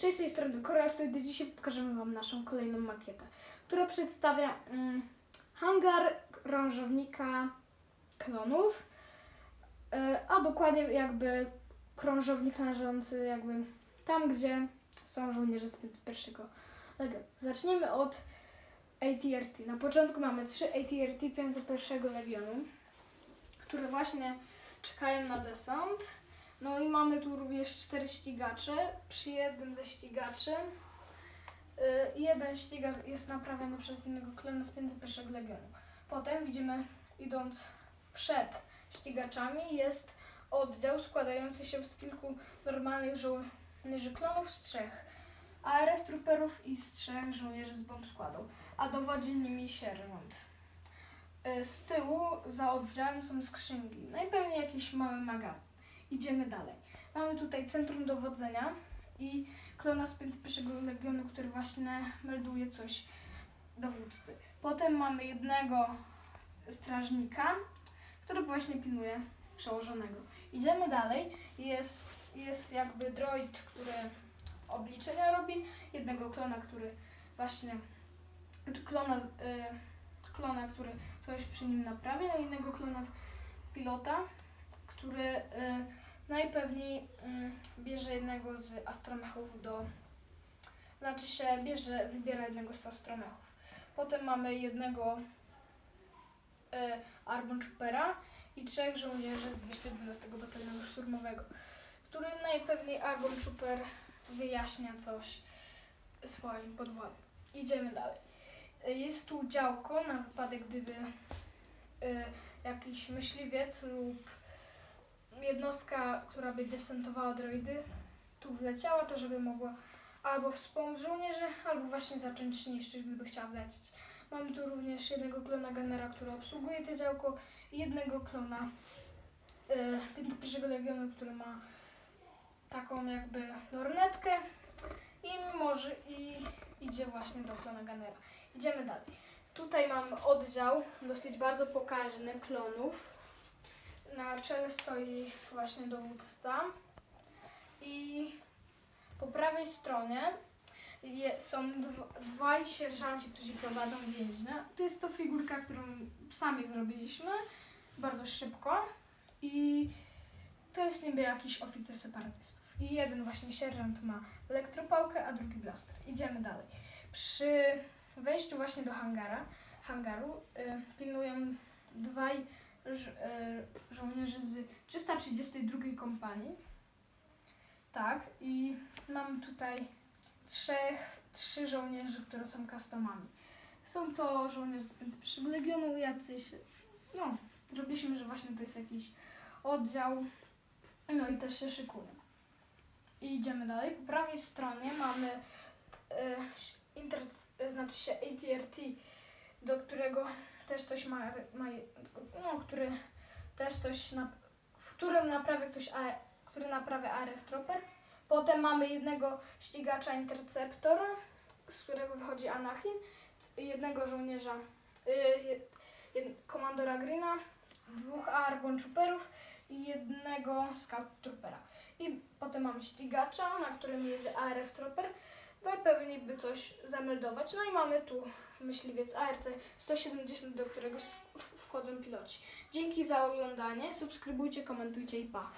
Cześć, z tej strony Koreastoidy. Dzisiaj pokażemy Wam naszą kolejną makietę, która przedstawia mm, hangar krążownika klonów, y, a dokładnie jakby krążownik należący jakby tam, gdzie są żołnierze z pierwszego legionu. Zaczniemy od ATRT. Na początku mamy trzy ATRT 501 Legionu, które właśnie czekają na desant. No i mamy tu również cztery ścigacze. Przy jednym ze ścigaczy y, jeden ścigacz jest naprawiony przez innego klonu z 501 Legionu. Potem widzimy, idąc przed ścigaczami, jest oddział składający się z kilku normalnych żołnierzy klonów z trzech ARF trooperów i z trzech żołnierzy z bomb składu, a dowodzi nimi sierżant. Y, Z tyłu za oddziałem są skrzynki, najpewniej jakiś mały magazyn. Idziemy dalej. Mamy tutaj centrum dowodzenia i klona z 501 Legionu, który właśnie melduje coś dowódcy. Potem mamy jednego strażnika, który właśnie pilnuje przełożonego. Idziemy dalej. Jest, jest jakby droid, który obliczenia robi, jednego klona, który właśnie klona, y, klona, który coś przy nim naprawia, i innego klona pilota, który y, najpewniej y, bierze jednego z astromechów do. Znaczy się bierze, wybiera jednego z astromechów. Potem mamy jednego y, Arbon i trzech żołnierzy z 212 Batalionu Szturmowego, który najpewniej Arbon Trooper wyjaśnia coś swoim podwładnym. Idziemy dalej. Y, Jest tu działko na wypadek, gdyby y, jakiś myśliwiec lub jednostka, która by desantowała droidy, tu wleciała, to żeby mogła albo wspomóc żołnierzy, albo właśnie zacząć niszczyć, gdyby chciała wlecieć. Mamy tu również jednego klona Gunnera, który obsługuje to działko i jednego klona y, 51 Legionu, który ma taką jakby lornetkę i może i idzie właśnie do klona Gunnera. Idziemy dalej. Tutaj mamy oddział dosyć bardzo pokaźny klonów. Na czele stoi właśnie dowódca i po prawej stronie je, są dwa, dwaj sierżanci, którzy prowadzą więźnia. To jest to figurka, którą sami zrobiliśmy bardzo szybko i to jest niby jakiś oficer separatystów. I jeden właśnie sierżant ma elektropałkę, a drugi blaster. Idziemy dalej. Przy wejściu właśnie do hangara, hangaru y, pilnują dwaj ż, y, żołnierzy z 332 kompanii. Tak, i mamy tutaj trzech, trzy żołnierzy, które są customami. Są to żołnierze z 51 Legionu, jacyś, no, zrobiliśmy, że właśnie to jest jakiś oddział, no i też się szykują. I idziemy dalej. Po prawej stronie mamy e, inter, e, znaczy się ATRT, do którego też coś ma, ma no, który też coś, na, w którym naprawia ktoś, który naprawia ARF Trooper. Potem mamy jednego ścigacza Interceptor, z którego wychodzi Anakin, jednego żołnierza, y, jed, komandora Greena, dwóch Arbon Trooperów i jednego Scout Troopera. I potem mamy ścigacza, na którym jedzie ARF Trooper, najpewniej by coś zameldować. No i mamy tu myśliwiec ARC 170, do którego wchodzą piloci. Dzięki za oglądanie, subskrybujcie, komentujcie i pa!